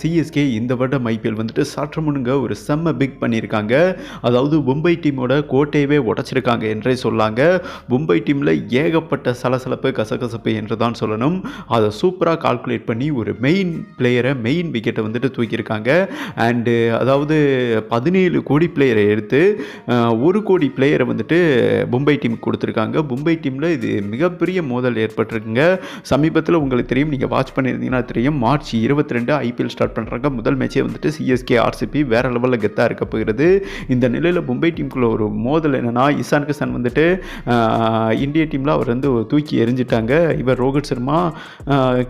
CSK இந்த வருடம் IPL வந்துட்டு சற்று முன்னுங்க ஒரு செம்ம பிக் பண்ணியிருக்காங்க. அதாவது மும்பை டீமோட கோட்டையவே உடைச்சிருக்காங்க என்றே சொல்லாங்க. மும்பை டீமில் ஏகப்பட்ட சலசலப்பு கசகசப்பு என்று தான் சொல்லணும். அதை சூப்பராக கால்குலேட் பண்ணி ஒரு மெயின் பிளேயரை மெயின் விக்கெட்டை வந்துட்டு தூக்கியிருக்காங்க. அண்டு அதாவது பதினேழு கோடி பிளேயரை எடுத்து ஒரு கோடி பிளேயரை வந்துட்டு மும்பை டீமுக்கு கொடுத்துருக்காங்க. மும்பை டீமில் இது மிகப்பெரிய மோதல் ஏற்பட்டிருக்குங்க. சமீபத்தில் உங்களுக்கு தெரியும் நீங்கள் வாட்ச் பண்ணியிருந்தீங்கன்னா தெரியும். மார்ச் இருபத்தி ரெண்டு ஐபிஎல் ஸ்டார்ட் பண்ணுறாங்க முதல் மேட்சே வந்துட்டு சிஎஸ்கே ஆர்சிபி வேறு லெவலில் கெத்தாக இருக்க போகிறது. இந்த நிலையில் மும்பை டீமுக்குள்ள ஒரு மோதல் என்னென்னா இசான் கிஷான் வந்துட்டு இந்திய டீமில் அவர் வந்து தூக்கி எரிஞ்சிட்டாங்க இவர் ரோஹித் சர்மா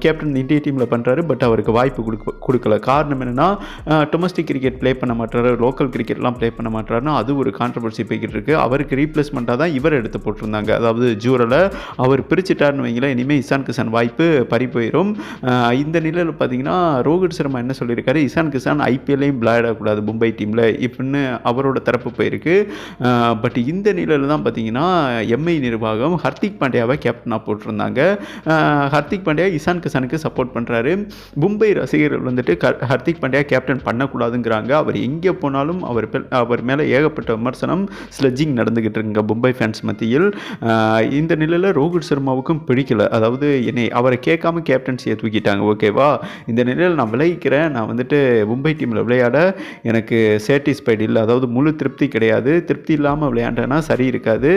கேப்டன் இந்திய டீமில் பண்ணுறாரு பட் அவருக்கு வாய்ப்பு கொடுக்க கொடுக்கல. காரணம் என்னென்னா டொமஸ்டிக் கிரிக்கெட் ப்ளே பண்ண மாட்டாரு லோக்கல் கிரிக்கெட்லாம் ப்ளே பண்ண மாட்டாருன்னா அது ஒரு கான்ட்ரவர்சி போய்கிட்டு இருக்குது அவருக்கு ரீப்ளேஸ்மெண்ட்டாக தான் இவர் எடுத்து போட்டிருந்தாங்க. அதாவது ஜூரலை அவர் பிரிச்சுட்டாருன்னு வைங்களேன் இனிமேல் இசான் கிஷான் வாய்ப்பு பறி போயிடும் இந்த நிலையில் பார்த்தீங்கன்னா ரோஹித் சர்மா என்ன சொல்லியிருக்காரு? இசான் கிசான் ஐபிஎல்லையும் விளையாடக்கூடாது மும்பை டீமில் இப்படின்னு அவரோட தரப்பு போயிருக்கு. பட் இந்த நிலையில் தான் பார்த்தீங்கன்னா எம்ஐ நிர்வாகம் ஹர்திக் பாண்டியாவை கேப்டனாக போட்டிருந்தாங்க. ஹர்திக் பாண்டியா இசான் கிசானுக்கு சப்போர்ட் பண்ணுறாரு மும்பை ரசிகர்கள் வந்துட்டு க ஹர்திக் பாண்டியா கேப்டன் பண்ணக்கூடாதுங்கிறாங்க. அவர் எங்கே போனாலும் அவர் பெ- அவர் மேலே ஏகப்பட்ட விமர்சனம் ஸ்லெஜ்ஜிங் நடந்துக்கிட்டு இருக்குங்க மும்பை ஃபேன்ஸ் மத்தியில். இந்த நிலையில் ரோஹித் சர்மாவுக்கும் பிடிக்கல. அதாவது என்னை அவரை கேட்காம கேப்டன்சியை தூக்கிட்டாங்க ஓகேவா இந்த நிலையில் நான் விளைவிக்கிறேன் நான் வந்துட்டு மும்பை டீமில் விளையாட எனக்கு சேட்டிஸ்ஃபைடு இல்லை. அதாவது முழு திருப்தி கிடையாது. திருப்தி இல்லாமல் விளையாண்டேன்னா சரி இருக்காது.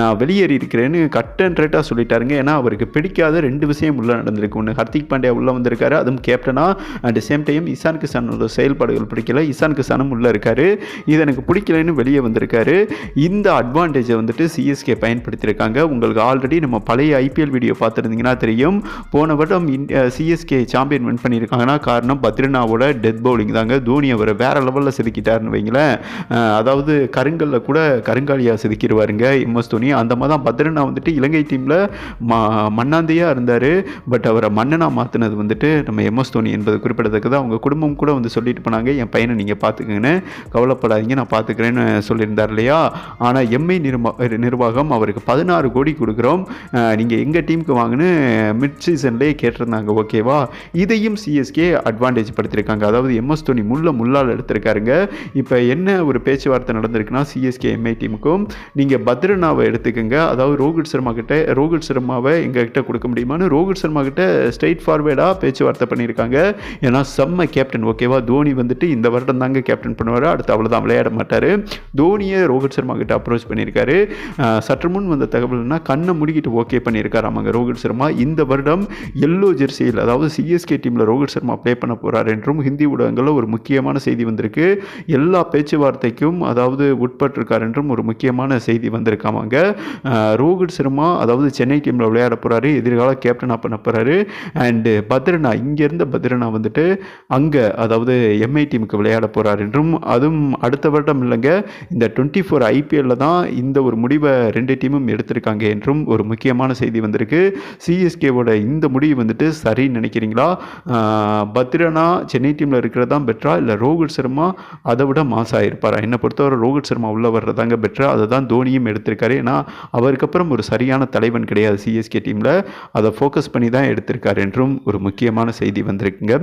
நான் வெளியேறி இருக்கிறேன்னு கட் அண்ட் ரைட்டாக சொல்லிட்டாருங்க. ஏன்னா அவருக்கு பிடிக்காத ரெண்டு விஷயம் உள்ளே நடந்திருக்கு. ஒன்று ஹர்திக் பாண்டியா உள்ளே வந்திருக்காரு. அதுவும் கேப்டனாக அட் சேம் டைம் இசான் கிசானோட செயல்பாடுகள் பிடிக்கல. இசான் கிசானும் உள்ளே இருக்காரு. இது எனக்கு பிடிக்கலன்னு வெளியே வந்திருக்காரு. இந்த அட்வான்டேஜை வந்துட்டு சிஎஸ்கே பயன்படுத்தியிருக்காங்க. உங்களுக்கு ஆல்ரெடி நம்ம பழைய ஐபிஎல் வீடியோ பார்த்துருந்தீங்கன்னா தெரியும். போன வருடம் சிஎஸ்கே சாம்பியன் வின் பண்ணியிருக்காங்கன்னா காரணம் கிருணாவோட டெத் பவுலிங் தாங்க. தோனி அவரை வேற லெவலில் செதுக்கிட்டாருன்னு வைங்களேன். அதாவது கருங்கல்ல கூட கருங்காலியாக செதுக்கிடுவாருங்க எம்எஸ் தோனி. அந்த மாதிரி தான் பத்ரினா வந்துட்டு இலங்கை டீமில் ம மண்ணாந்தையாக இருந்தார். பட் அவரை மன்னனாக மாற்றினது வந்துட்டு நம்ம எம்எஸ் தோனி என்பது குறிப்பிடத்தக்கது. அவங்க குடும்பம் கூட வந்து சொல்லிட்டு போனாங்க என் பையனை நீங்கள் பார்த்துக்கங்கன்னு கவலைப்படாதீங்க நான் பார்த்துக்கிறேன்னு சொல்லியிருந்தார் இல்லையா? ஆனால் எம்ஐ நிர்மா நிர்வாகம் அவருக்கு பதினாறு கோடி கொடுக்குறோம். நீங்கள் எங்கள் டீமுக்கு வாங்கினு மிட் சீசன்லேயே கேட்டிருந்தாங்க ஓகேவா? இதையும் சிஎஸ்கே அட்வான்டேஜ் படுத்திருக்காங்க அதாவது எம்எஸ் தோனி முள்ள முள்ளால் எடுத்திருக்காருங்க. இப்போ என்ன ஒரு பேச்சுவார்த்தை நடந்திருக்குன்னா சிஎஸ்கே எம்ஐ டீமுக்கும் நீங்கள் பத்ரனாவை எடுத்துக்கோங்க. அதாவது ரோஹித் சர்மா கிட்ட ரோஹித் சர்மாவை எங்ககிட்ட கொடுக்க முடியுமான்னு ரோஹித் சர்மா கிட்ட ஸ்ட்ரெயிட் ஃபார்வேர்டாக பேச்சுவார்த்தை பண்ணியிருக்காங்க. ஏன்னா செம்ம கேப்டன் ஓகேவா தோனி வந்துட்டு இந்த வருடம் தாங்க கேப்டன் பண்ணுவார். அடுத்து அவ்வளோதான் விளையாட மாட்டார். தோனியை ரோஹித் சர்மா கிட்ட அப்ரோச் பண்ணியிருக்காரு. சற்று முன் வந்த தகவல்னா கண்ணை முடிக்கிட்டு ஓகே பண்ணியிருக்காரு ஆமாங்க ரோஹித் சர்மா. இந்த வருடம் எல்லோ ஜெர்சியில் அதாவது சிஎஸ்கே டீமில் ரோஹித் சர்மா ப்ளே பண்ண போகிறார் என்றும் ஹிந்தி ஊடகங்களில் ஒரு முக்கியமான செய்தி வந்திருக்கு. எல்லா பேச்சுவார்த்தைக்கும் அதாவது உட்பட்டிருக்கார் என்றும் ஒரு முக்கியமான செய்தி வந்திருக்காமாங்க ரோஹித் சர்மா அதாவது சென்னை டீமில் விளையாட போகிறாரு எதிர்கால கேப்டனாக பண்ண போகிறாரு அண்டு பத்ரனா இங்கேருந்த பத்ரனா வந்துட்டு அங்கே அதாவது எம்ஐ டீமுக்கு விளையாட போகிறார் என்றும் அதுவும் அடுத்த வருடம் இல்லைங்க. இந்த டுவெண்ட்டி ஃபோர் ஐபிஎல்லில் தான் இந்த ஒரு முடிவை ரெண்டு டீமும் எடுத்திருக்காங்க என்றும் ஒரு முக்கியமான செய்தி வந்திருக்கு. சிஎஸ்கேவோட இந்த முடிவு வந்துட்டு சரின்னு நினைக்கிறீங்களா? பத்ரனா சென்னை டீமில் இருக்கிறதா பெட்டரா இல்லை ரோஹித் சர்மா அதை விட மாசாக இருப்பாரா என்னை பொறுத்தவரை ரோஹித் சர்மா உள்ளே வர்றதாங்க பெட்டரா அதை தான் தோனியும் எடுத்திருக்காரு. ஏன்னா அவருக்கு அப்புறம் ஒரு சரியான தலைவன் கிடையாது சிஎஸ்கே டீமில் அதை ஃபோக்கஸ் பண்ணி தான் எடுத்திருக்காரு என்றும் ஒரு முக்கியமான செய்தி வந்திருக்குங்க.